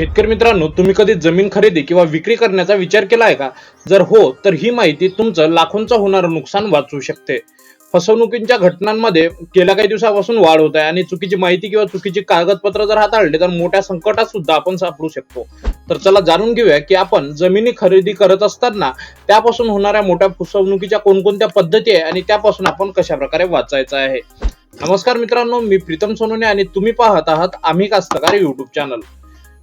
शेतकरी मित्रांनो तुम्ही कधी जमीन खरेदी किंवा विक्री करण्याचा विचार केला आहे का? जर हो तर ही माहिती तुमचं लाखोंचं होणारं नुकसान वाचवू शकते. फसवणुकींच्या घटनांमध्ये गेल्या काही दिवसापासून वाढ होत आहे आणि चुकीची माहिती किंवा चुकीची कागदपत्र जर हाताळले तर मोठ्या संकटात सुद्धा आपण सापडू शकतो. तर चला जाणून घेऊया की आपण जमिनी खरेदी करत असताना त्यापासून होणाऱ्या मोठ्या फसवणुकीच्या कोणकोणत्या पद्धती आहे आणि त्यापासून आपण कशा प्रकारे वाचायचं आहे? नमस्कार मित्रांनो मी प्रीतम सोनोने आणि तुम्ही पाहत आहात आम्ही कास्तकार युट्यूब चॅनल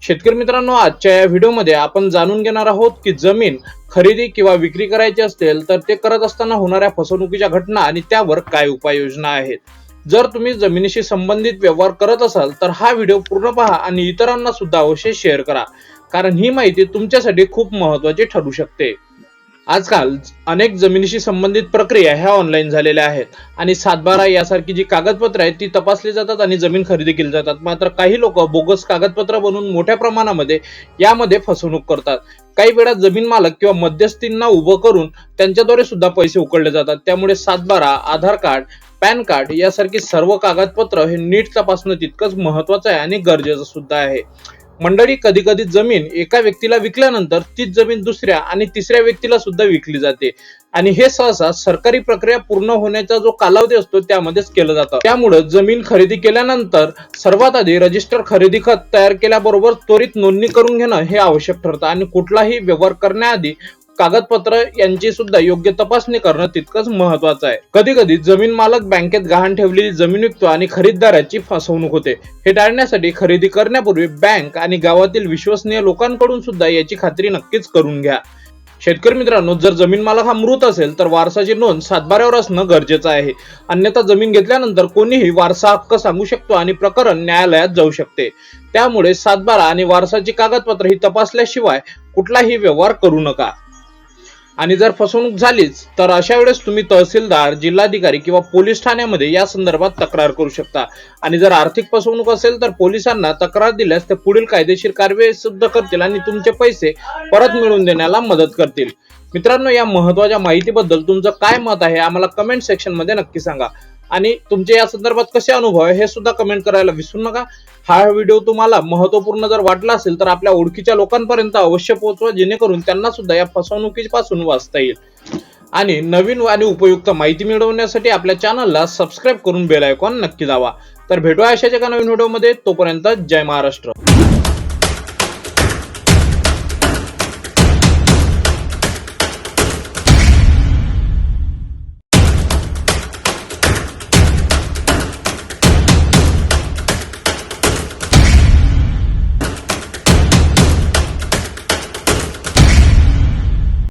शेतकरी मित्रांनो आजच्या या व्हिडिओमध्ये आपण जाणून घेणार आहोत की जमीन खरेदी किंवा विक्री करायची असेल तर ते करत असताना होणाऱ्या फसवणुकीच्या घटना आणि त्यावर काय उपाययोजना आहेत. जर तुम्ही जमिनीशी संबंधित व्यवहार करत असाल तर हा व्हिडिओ पूर्ण पहा आणि इतरांना सुद्धा अवश्य शेअर करा. कारण ही माहिती तुमच्यासाठी खूप महत्वाची ठरू शकते. आजकाल अनेक जमिनीशी संबंधित प्रक्रिया ह्या ऑनलाईन झालेल्या आहेत. आणि सातबारा यासारखी जी कागदपत्र आहेत ती तपासली जातात आणि जमीन खरेदी केली जातात. मात्र काही लोक बोगस कागदपत्र बनवून मोठ्या प्रमाणामध्ये यामध्ये फसवणूक करतात. काही वेळा जमीन मालक किंवा मध्यस्थींना उभं करून त्यांच्याद्वारे सुद्धा पैसे उकळले जातात. त्यामुळे सातबारा आधार कार्ड पॅन कार्ड यासारखी सर्व कागदपत्र हे नीट तपासणं तितकंच महत्वाचं आहे आणि गरजेचं सुद्धा आहे. मंडळी कधी कधी जमीन एका व्यक्तीला विकल्यानंतर तीच जमीन दुसऱ्या आणि तिसऱ्या व्यक्तीला सुद्धा विकली जाते. आणि हे सहसा सरकारी प्रक्रिया पूर्ण होण्याचा जो कालावधी असतो त्यामध्येच केलं जातं. त्यामुळे जमीन खरेदी केल्यानंतर सर्वात आधी रजिस्टर खरेदी खत तयार केल्याबरोबर त्वरित नोंदणी करून घेणं हे आवश्यक ठरतं. आणि कुठलाही व्यवहार करण्याआधी कागदपत्र यांची सुद्धा योग्य तपासणी करणं तितकंच महत्वाचं आहे. कधी कधी जमीन मालक बँकेत गहाण ठेवलेली जमीन विकतो आणि खरीददाराची फसवणूक होते. हे टाळण्यासाठी खरेदी करण्यापूर्वी बँक आणि गावातील विश्वसनीय लोकांकडून सुद्धा याची खात्री नक्कीच करून घ्या. शेतकरी मित्रांनो जर जमीन मालक हा मृत असेल तर वारसाची नोंद सातबाऱ्यावर असणं गरजेचं आहे. अन्यथा जमीन घेतल्यानंतर कोणीही वारसा हक्क सांगू शकतो आणि प्रकरण न्यायालयात जाऊ शकते. त्यामुळे सातबारा आणि वारसाची कागदपत्र ही तपासल्याशिवाय कुठलाही व्यवहार करू नका. आणि जर फसवणूक झालीच तर अशा वेळेस तुम्ही तहसीलदार जिल्हाधिकारी किंवा पोलीस ठाण्यामध्ये या संदर्भात तक्रार करू शकता. आणि जर आर्थिक फसवणूक असेल तर पोलिसांना तक्रार दिल्यास ते पुढील कायदेशीर कारवाई सिद्ध करतील आणि तुमचे पैसे परत मिळवून देण्याला मदत करतील. मित्रांनो या महत्त्वाच्या माहितीबद्दल तुमचं काय मत आहे आम्हाला कमेंट सेक्शनमध्ये नक्की सांगा. आणि तुमचे या संदर्भात कसे अनुभव आहे हे सुद्धा कमेंट करायला विसरू नका. हा व्हिडिओ तुम्हाला महत्त्वपूर्ण जर वाटला असेल तर आपल्या ओळखीच्या लोकांपर्यंत अवश्य पोहोचवा जेणेकरून त्यांना सुद्धा या फसवणुकीपासून वाचता येईल. आणि नवीन आणि उपयुक्त माहिती मिळवण्यासाठी आपल्या चॅनलला सबस्क्राईब करून बेल आयकॉन नक्की दावा तर भेटूया अशाच एका नवीन व्हिडिओमध्ये. तोपर्यंत जय महाराष्ट्र.